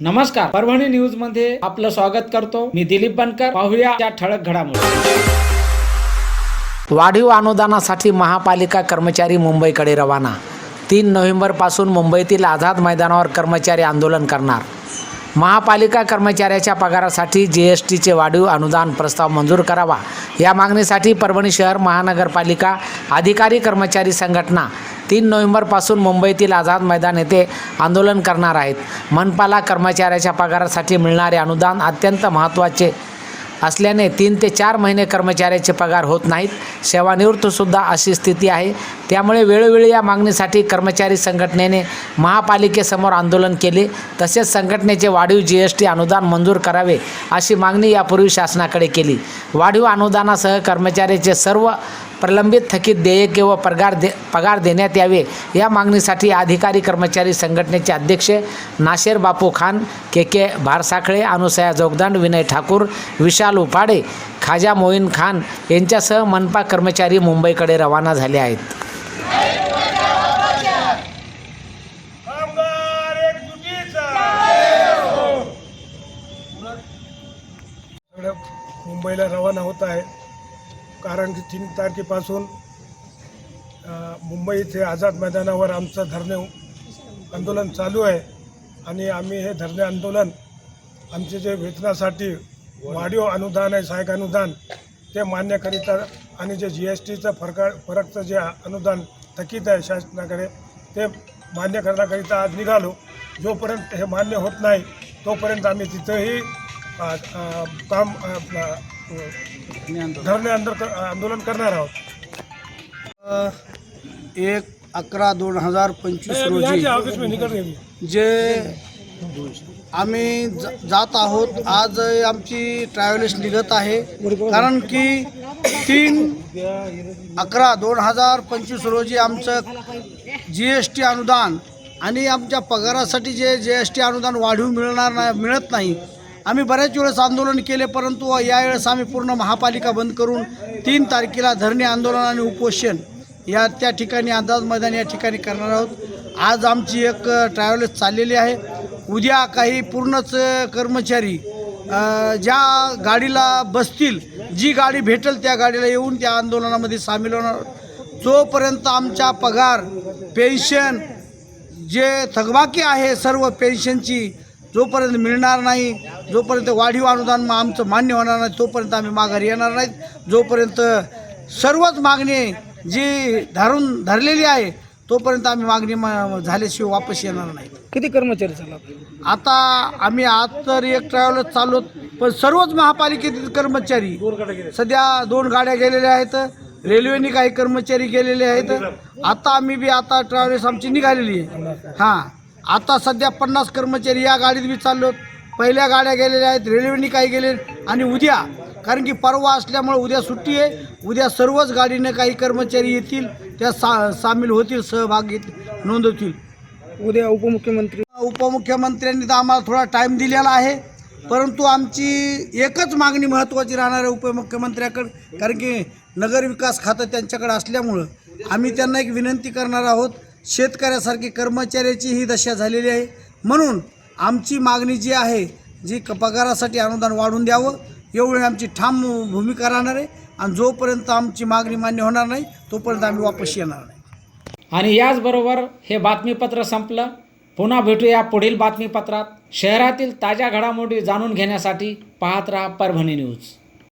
नमस्कार परभणी न्यूजमध्ये आपलं स्वागत करतो. मी दिलीप बनकर पाहूया त्या ठळक घडामोडी. वाढीव अनुदानासाठी महापालिका कर्मचारी मुंबईकडे रवाना. तीन नोव्हेंबरपासून मुंबईतील आझाद मैदानावर कर्मचारी आंदोलन करणार. महापालिका कर्मचाऱ्याच्या पगारासाठी जी एस टीचे वाढीव अनुदान प्रस्ताव मंजूर करावा. या मागणीसाठी परभणी शहर महानगरपालिका अधिकारी कर्मचारी संघटना तीन नोव्हेंबरपासून मुंबईतील आझाद मैदान येथे आंदोलन करणार आहेत. मनपाला कर्मचाऱ्याच्या पगारासाठी मिळणारे अनुदान अत्यंत महत्त्वाचे असल्याने तीन ते चार महिने कर्मचाऱ्याचे पगार होत नाहीत. सेवानिवृत्तसुद्धा अशी स्थिती आहे. त्यामुळे वेळोवेळी या मागणीसाठी कर्मचारी संघटनेने महापालिकेसमोर आंदोलन केले. तसेच संघटनेचे वाढीव जी एस टी अनुदान मंजूर करावे अशी मागणी यापूर्वी शासनाकडे केली. वाढीव अनुदानासह कर्मचाऱ्याचे सर्व प्रलंबित थकीत देयके व पगार दे पगार देण्यात यावे. या मागणीसाठी अधिकारी कर्मचारी संघटनेचे अध्यक्ष नाशेर बापू खान के के भारसाखळे अनुसया जोगदंड विनय ठाकूर विशाल उपाडे खाजा मोईन खान यांच्यासह मनपा कर्मचारी मुंबईकडे रवाना झाले आहेत. मुंबईला रवाना होत आहे. कारण की तीन तारखेपासून मुंबई इथे आझाद मैदानावर आमचं धरणे आंदोलन चालू आहे. आणि आम्ही हे धरणे आंदोलन आमचे जे वेतनासाठी वाढीव अनुदान आहे सहाय्यक अनुदान ते मान्यकरिता आणि जे जी एस टीचं फरक फरकचं जे अनुदान थकीत आहे शासनाकडे ते मान्य करण्याकरिता आज निघालो. जोपर्यंत हे मान्य होत नाही तोपर्यंत आम्ही तिथंही काम धरणे आंदोलन आंदोलन करणार आहोत. एक अकरा दोन हजार पंचवीस रोजी जे आम्ही जात आहोत आज आमची ट्रॅव्हल्स निघत आहे. कारण की तीन अकरा दोन हजार पंचवीस रोजी आमचं जी एस टी अनुदान आणि आमच्या पगारासाठी जे जी एस टी अनुदान वाढीव मिळणार नाही मिळत नाही आम्ही बऱ्याच वेळेस आंदोलन केले परंतु यावेळेस आम्ही पूर्ण महापालिका बंद करून तीन तारखेला धरणे आंदोलन आणि उपोषण या त्या ठिकाणी अंदाज मैदान या ठिकाणी करणार आहोत. आज आमची एक ट्रॅव्हल्स चाललेली आहे. उद्या काही पूर्णच कर्मचारी ज्या गाडीला बसतील जी गाडी भेटेल त्या गाडीला येऊन त्या आंदोलनामध्ये सामील होणार जोपर्यंत आमच्या पगार पेन्शन जे थकबाकी आहे सर्व पेन्शनची जोपर्यंत मिळणार नाही जोपर्यंत वाढीव अनुदान मग आमचं मान्य होणार नाही तोपर्यंत आम्ही माघारी येणार नाहीत. जोपर्यंत सर्वच मागणी जी धरून धरलेली आहे तोपर्यंत आम्ही मागणी म- झाल्याशिवाय वापस येणार नाही. किती कर्मचारी चालला आता आम्ही आज तर एक ट्रॅव्हलर चाललो पण सर्वच महापालिकेतील कर्मचारी सध्या दोन गाड्या गेलेल्या आहेत. रेल्वेने काही कर्मचारी गेलेले आहेत. आता आम्ही बी आता ट्रॅव्हल्स आमची निघालेली आहे. हां. आता सध्या पन्नास कर्मचारी या गाडीत बी चाललो पहिल्या गाड्या गेलेल्या आहेत रेल्वेने काही गेले आणि उद्या कारण की परवा असल्यामुळे उद्या सुट्टी आहे उद्या सर्वच गाडीने काही कर्मचारी येतील त्या सा सामील होतील सहभाग घेत नोंदवतील. उद्या उपमुख्यमंत्री उपमुख्यमंत्र्यांनी तर आम्हाला थोडा टाईम दिलेला आहे परंतु आमची एकच मागणी महत्त्वाची राहणार आहे उपमुख्यमंत्र्याकडे कारण की नगरविकास खातं त्यांच्याकडे असल्यामुळं आम्ही त्यांना एक विनंती करणार आहोत शेतकऱ्यासारखी कर्मचाऱ्याची ही दशा झालेली आहे. म्हणून आमची मागणी जी आहे जी क पगारासाठी अनुदान वाढून द्यावं एवढी आमची ठाम भूमिका राहणार आहे. आणि जोपर्यंत आमची मागणी मान्य होणार नाही तोपर्यंत आम्ही वापस येणार नाही. आणि याचबरोबर हे बातमीपत्र संपलं. पुन्हा भेटूया पुढील बातमीपत्रात. शहरातील ताज्या घडामोडी जाणून घेण्यासाठी पाहत राहा परभणी न्यूज.